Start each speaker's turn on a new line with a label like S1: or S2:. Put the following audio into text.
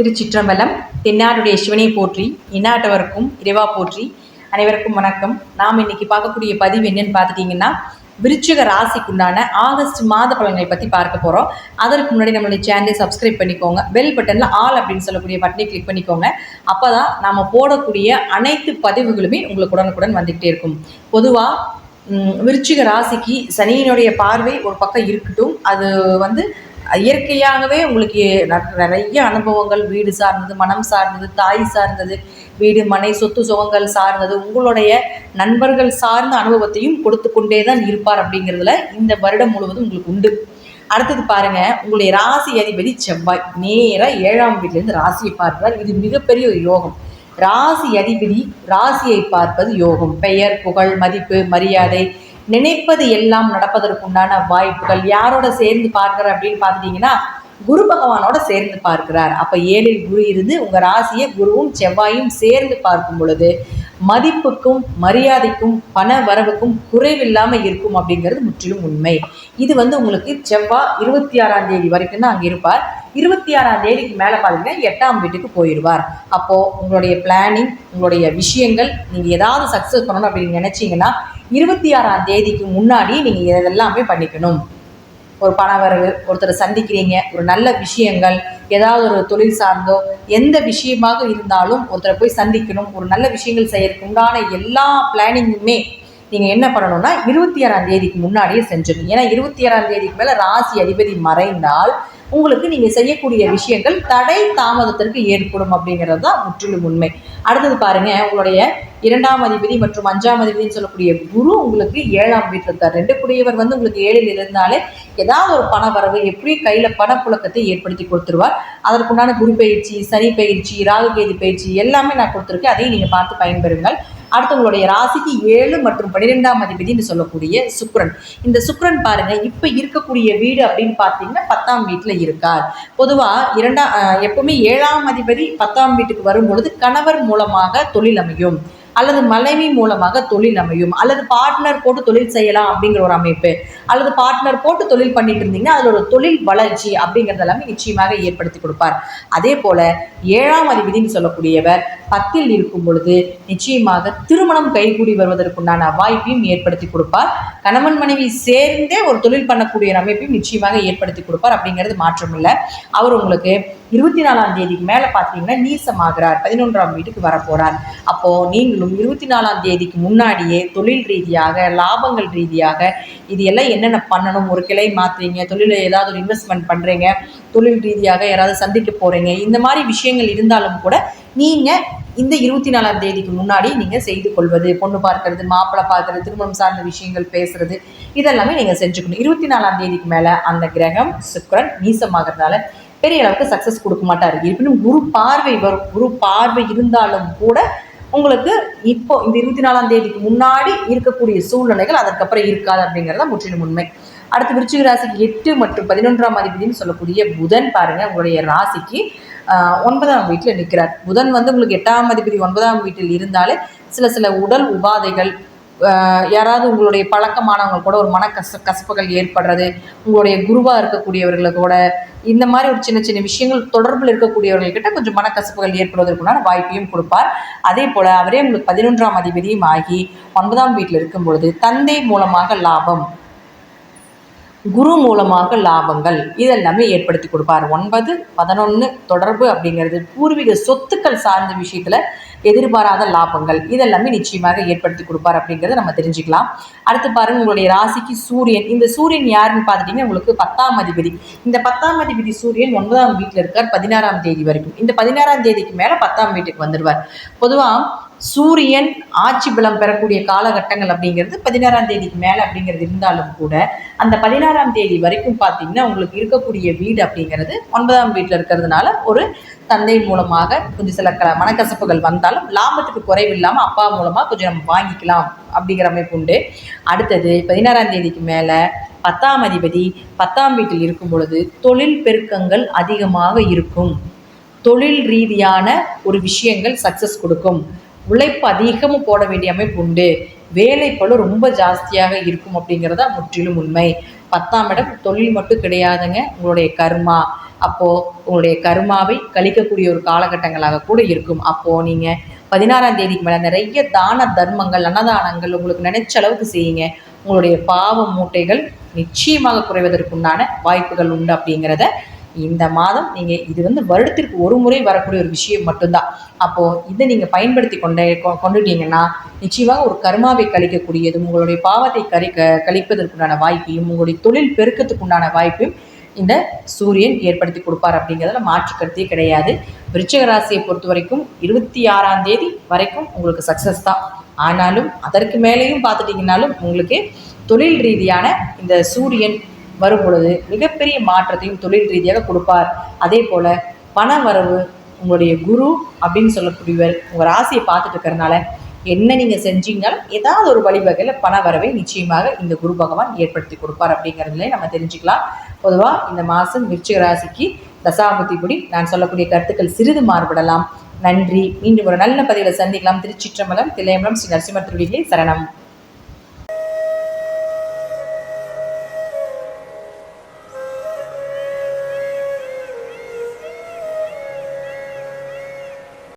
S1: திருச்சிற்றம்பலம் தென்னாடுடைய சிவனை போற்றி இன்னாட்டவருக்கும் இறைவா போற்றி. அனைவருக்கும் வணக்கம். நாம் இன்னைக்கு பார்க்கக்கூடிய பதிவு என்னன்னு பார்த்துட்டிங்கன்னா விருச்சிக ராசிக்குண்டான ஆகஸ்ட் மாத பலன்களை பற்றி பார்க்க போகிறோம் அதற்கு முன்னாடி நம்மளுடைய சேனலை சப்ஸ்கிரைப் பண்ணிக்கோங்க. பெல் பட்டனில் ஆல் அப்படின்னு சொல்லக்கூடிய பட்டனை கிளிக் பண்ணிக்கோங்க. அப்போ தான் நம்ம போடக்கூடிய அனைத்து பதிவுகளுமே உங்களுக்கு உடனுக்குடன் வந்துக்கிட்டே இருக்கும். பொதுவாக விருச்சிக ராசிக்கு சனியினுடைய பார்வை ஒரு பக்கம் இருக்கட்டும். அது வந்து இயற்கையாகவே உங்களுக்கு ந- நிறைய அனுபவங்கள் வீடு சார்ந்தது மனம் சார்ந்தது தாய் சார்ந்தது வீடு மனை சொத்து சுகங்கள் சார்ந்தது உங்களுடைய நண்பர்கள் சார்ந்த அனுபவத்தையும் கொடுத்து கொண்டே தான் இருப்பார் அப்படிங்கிறதுல இந்த வருடம் முழுவதும் உங்களுக்கு உண்டு. அடுத்தது பாருங்க உங்களுடைய ராசி அதிபதி செவ்வாய். நேராக ஏழாம் வீட்டிலேருந்து ராசியை பார்க்கிறார். இது மிகப்பெரிய ஒரு யோகம். ராசி அதிபதி ராசியை பார்ப்பது யோகம். பெயர் புகழ் மதிப்பு மரியாதை நினைப்பது எல்லாம் நடப்பதற்குண்டான வாய்ப்புகள். யாரோட சேர்ந்து பார்க்குற அப்படின்னு பார்த்துட்டிங்கன்னா குரு பகவானோட சேர்ந்து பார்க்கிறார். அப்போ ஏழில் குரு இருந்து உங்கள் ராசியை குருவும் செவ்வாயும் சேர்ந்து பார்க்கும் பொழுது மதிப்புக்கும் மரியாதைக்கும் பண வரவுக்கும் குறைவில்லாமல் இருக்கும் அப்படிங்கிறது முற்றிலும் உண்மை. இது வந்து உங்களுக்கு செவ்வாய் இருபத்தி ஆறாம் தேதி வரைக்கும் தான் அங்கே இருப்பார். இருபத்தி ஆறாம் தேதிக்கு மேலே பார்த்தீங்கன்னா எட்டாம் வீட்டுக்கு போயிடுவார் அப்போது உங்களுடைய பிளானிங் உங்களுடைய விஷயங்கள் நீங்கள் ஏதாவது சக்ஸஸ் பண்ணணும் அப்படின்னு நினச்சிங்கன்னா இருபத்தி ஆறாம் தேதிக்கு முன்னாடி நீங்கள் இதெல்லாமே பண்ணிக்கணும். ஒரு பணவரவு ஒருத்தரை சந்திக்கிறீங்க ஒரு நல்ல விஷயங்கள் ஏதாவது ஒரு தொழில் சார்ந்தோ எந்த விஷயமாக இருந்தாலும் ஒருத்தரை போய் சந்திக்கணும் ஒரு நல்ல விஷயங்கள் செய்யறதுக்கு உண்டான எல்லா பிளானிங்குமே நீங்கள் என்ன பண்ணணும்னா இருபத்தி ஏழாம் தேதிக்கு முன்னாடியே செஞ்சிடணும். ஏன்னா இருபத்தி ஏழாம் தேதிக்கு மேலே ராசி அதிபதி மறைந்தால் உங்களுக்கு நீங்கள் செய்யக்கூடிய விஷயங்கள் தடை தாமதத்திற்கு ஏற்படும் அப்படிங்கிறது தான் முற்றிலும் உண்மை. அடுத்தது பாருங்கள் உங்களுடைய இரண்டாம் அதிபதி மற்றும் அஞ்சாம் அதிபதினு சொல்லக்கூடிய குரு உங்களுக்கு ஏழாம் வீட்டில் இருக்கார். ரெண்டு குடியவர் வந்து உங்களுக்கு ஏழில் இருந்தாலே ஏதாவது ஒரு பண வரவு எப்படி கையில் பணப்புழக்கத்தை ஏற்படுத்தி கொடுத்துருவார். அதற்குண்டான குரு பயிற்சி சனி பயிற்சி ராகுகேது பயிற்சி எல்லாமே நான் கொடுத்துருக்கேன். அதையும் நீங்கள் பார்த்து பயன்பெறுங்கள். அடுத்து உங்களுடைய ராசிக்கு ஏழு மற்றும் பன்னிரெண்டாம் அதிபதினு சொல்லக்கூடிய சுக்ரன் இந்த சுக்ரன் பாருங்க இப்போ இருக்கக்கூடிய வீடு அப்படின்னு பார்த்தீங்கன்னா பத்தாம் வீட்டில் இருக்கார். பொதுவாக இரண்டாம் எப்பவுமே ஏழாம் அதிபதி பத்தாம் வீட்டுக்கு வரும்பொழுது கணவர் மூலமாக தொழில் அமையும். அல்லது மனைவி மூலமாக தொழில் அமையும். அல்லது பார்ட்னர் போட்டு தொழில் செய்யலாம் அப்படிங்கிற ஒரு அமைப்பு. அல்லது பார்ட்னர் போட்டு தொழில் பண்ணிட்டு இருந்தீங்கன்னா அதில் ஒரு தொழில் வளர்ச்சி அப்படிங்கிறது எல்லாமே நிச்சயமாக ஏற்படுத்தி கொடுப்பார். அதே போல ஏழாம் அதிபதினு சொல்லக்கூடியவர் பத்தில் இருக்கும் பொழுது நிச்சயமாக திருமணம் கைகூடி வருவதற்குண்டான வாய்ப்பையும் ஏற்படுத்தி கொடுப்பார். கணவன் மனைவி சேர்ந்தே ஒரு தொழில் பண்ணக்கூடிய ஒரு அமைப்பையும் நிச்சயமாக ஏற்படுத்தி கொடுப்பார் அப்படிங்கிறது மாற்றம் இல்லை அவர் உங்களுக்கு இருபத்தி நாலாம் தேதிக்கு மேலே பார்த்தீங்கன்னா நீசமாகிறார் பதினொன்றாம் வீட்டுக்கு வரப்போகிறார் அப்போது நீங்களும் இருபத்தி நாலாம் தேதிக்கு முன்னாடியே தொழில் ரீதியாக லாபங்கள் ரீதியாக இது எல்லாம் என்னென்ன பண்ணணும்? ஒரு கிளை மாற்றுறீங்க தொழிலில் ஏதாவது ஒரு இன்வெஸ்ட்மெண்ட் பண்ணுறீங்க தொழில் ரீதியாக யாராவது சந்திக்க போகிறீங்க இந்த மாதிரி விஷயங்கள் இருந்தாலும் கூட நீங்கள் இந்த இருபத்தி நாலாம் தேதிக்கு முன்னாடி நீங்கள் செய்து கொள்வது பொண்ணு பார்க்கறது மாப்பிள்ளை பார்க்கறது திருமணம் சார்ந்த விஷயங்கள் பேசுறது இதெல்லாமே நீங்கள் செஞ்சுக்கணும். இருபத்தி நாலாம் தேதிக்கு மேலே அந்த கிரகம் சுக்கரன் நீசமாகறதுனால பெரிய அளவுக்கு சக்ஸஸ் கொடுக்க மாட்டார். இருப்பினும் குரு பார்வை வரும். குரு பார்வை இருந்தாலும் கூட உங்களுக்கு இப்போ இந்த இருபத்தி நாலாம் தேதிக்கு முன்னாடி இருக்கக்கூடிய சூழ்நிலைகள் அதற்கப்புறம் இருக்காது அப்படிங்கிறத முற்றிலும் உண்மை. அடுத்து விருச்சிக ராசிக்கு எட்டு மற்றும் பதினொன்றாம் அதிபதினு சொல்லக்கூடிய புதன் பாருங்க உங்களுடைய ராசிக்கு ஒன்பதாம் வீட்டில் நிற்கிறார் புதன் வந்து உங்களுக்கு எட்டாம் அதிபதி ஒன்பதாம் வீட்டில் இருந்தாலே சில சில உடல் உபாதைகள் யாராவது உங்களுடைய பழக்கமானவங்க கூட ஒரு மன கச கசப்புகள் ஏற்படுறது உங்களுடைய குருவாக இருக்கக்கூடியவர்களோட இந்த மாதிரி ஒரு சின்ன சின்ன விஷயங்கள் தொடர்பில் இருக்கக்கூடியவர்கள்கிட்ட கொஞ்சம் மனக்கசப்புகள் ஏற்படுவதற்குண்டான வாய்ப்பையும் கொடுப்பார். அதே போல் அவரே உங்களுக்கு பதினொன்றாம் அதிபதியும் ஆகி ஒன்பதாம் வீட்டில் இருக்கும் பொழுது தந்தை மூலமாக லாபம். குரு மூலமாக லாபங்கள். இதெல்லாமே ஏற்படுத்தி கொடுப்பார். ஒன்பது பதினொன்று தொடர்பு அப்படிங்கிறது பூர்வீக சொத்துக்கள் சார்ந்த விஷயத்தில் எதிர்பாராத லாபங்கள். இதெல்லாமே நிச்சயமாக ஏற்படுத்தி கொடுப்பார் அப்படிங்கிறத நம்ம தெரிஞ்சுக்கலாம். அடுத்து பாருங்கள் உங்களுடைய ராசிக்கு சூரியன். இந்த சூரியன் யாருன்னு பார்த்துட்டீங்கன்னா உங்களுக்கு பத்தாம் அதிபதி. இந்த பத்தாம் அதிபதி சூரியன் ஒன்பதாம் வீட்டில் இருக்கார் பதினாறாம் தேதி வரைக்கும். இந்த பதினாறாம் தேதிக்கு மேலே பத்தாம் வீட்டுக்கு வந்துடுவார். பொதுவாக சூரியன் ஆட்சி பலம் பெறக்கூடிய காலகட்டங்கள் அப்படிங்கிறது பதினாறாம் தேதிக்கு மேலே அப்படிங்கிறது இருந்தாலும் கூட அந்த பதினாறாம் தேதி வரைக்கும் பார்த்தீங்கன்னா உங்களுக்கு இருக்கக்கூடிய வீடு அப்படிங்கிறது ஒன்பதாம் வீட்டில் இருக்கிறதுனால ஒரு தந்தை மூலமாக கொஞ்சம் சில க மனக்கசப்புகள் வந்தாலும் லாபத்துக்கு குறைவில்லாமல் அப்பா மூலமாக கொஞ்சம் நம்ம வாங்கிக்கலாம் அப்படிங்கிற அமைப்பு உண்டு. அடுத்தது பதினாறாம் தேதிக்கு மேலே பத்தாம் அதிபதி பத்தாம் வீட்டில் இருக்கும் பொழுது தொழில் பெருக்கங்கள் அதிகமாக இருக்கும். தொழில் ரீதியான ஒரு விஷயங்கள் சக்ஸஸ் கொடுக்கும். உழைப்பு அதிகமும் போட வேண்டிய அமைப்பு உண்டு. வேலைப்பளு ரொம்ப ஜாஸ்தியாக இருக்கும் அப்படிங்கிறதா முற்றிலும் உண்மை. பத்தாம் இடம் தொழில் மட்டும் கிடையாதுங்க. உங்களுடைய கர்மா. அப்போது உங்களுடைய கர்மாவை கழிக்கக்கூடிய ஒரு காலகட்டங்களாக கூட இருக்கும். அப்போது நீங்கள் பதினாறாம் தேதிக்கு மேலே நிறைய தான தர்மங்கள் அன்னதானங்கள் உங்களுக்கு நினைச்ச அளவுக்கு செய்யுங்க. உங்களுடைய பாவ மூட்டைகள் நிச்சயமாக குறைவதற்குண்டான வாய்ப்புகள் உண்டு அப்படிங்கிறத இந்த மாதம் நீங்கள் இது வந்து வருடத்திற்கு ஒரு முறை வரக்கூடிய ஒரு விஷயம் மட்டும்தான். அப்போது இதை நீங்கள் பயன்படுத்தி கொண்டே கொண்டுட்டீங்கன்னா நிச்சயமாக ஒரு கர்மாவை கழிக்கக்கூடியதும் உங்களுடைய பாவத்தை கறி க கழிப்பதற்குண்டான வாய்ப்பையும் உங்களுடைய தொழில் பெருக்கத்துக்குண்டான வாய்ப்பையும் இந்த சூரியன் ஏற்படுத்தி கொடுப்பார் அப்படிங்கிறதுல மாற்று கருத்தே கிடையாது. விருச்சிக ராசியை பொறுத்த வரைக்கும் இருபத்தி ஆறாம் தேதி வரைக்கும் உங்களுக்கு சக்ஸஸ் தான். ஆனாலும் அதற்கு மேலேயும் பார்த்துட்டிங்கனாலும் உங்களுக்கு தொழில் ரீதியான இந்த சூரியன் வரும் பொழுது மிகப்பெரிய மாற்றத்தையும் தொழில் ரீதியாக கொடுப்பார். அதே போல் பண வரவு உங்களுடைய குரு அப்படின்னு சொல்லக்கூடியவர் உங்கள் ராசியை பார்த்துட்டு இருக்கிறனால என்ன நீங்கள் செஞ்சீங்கனாலும் ஏதாவது ஒரு வழிவகையில் பண வரவை நிச்சயமாக இந்த குரு பகவான் ஏற்படுத்தி கொடுப்பார் அப்படிங்கிறதுல நம்ம தெரிஞ்சுக்கலாம். பொதுவாக இந்த மாதம் விருச்சிக ராசிக்கு தசாபுத்திப்படி நான் சொல்லக்கூடிய கருத்துக்கள் சிறிது மாறுபடலாம். நன்றி. மீண்டும் ஒரு நல்ல பதிவில் சந்திக்கலாம். திருச்சிற்றம்பலம் தில்லையம்பலம் ஸ்ரீ நரசிம்ம சரணம்.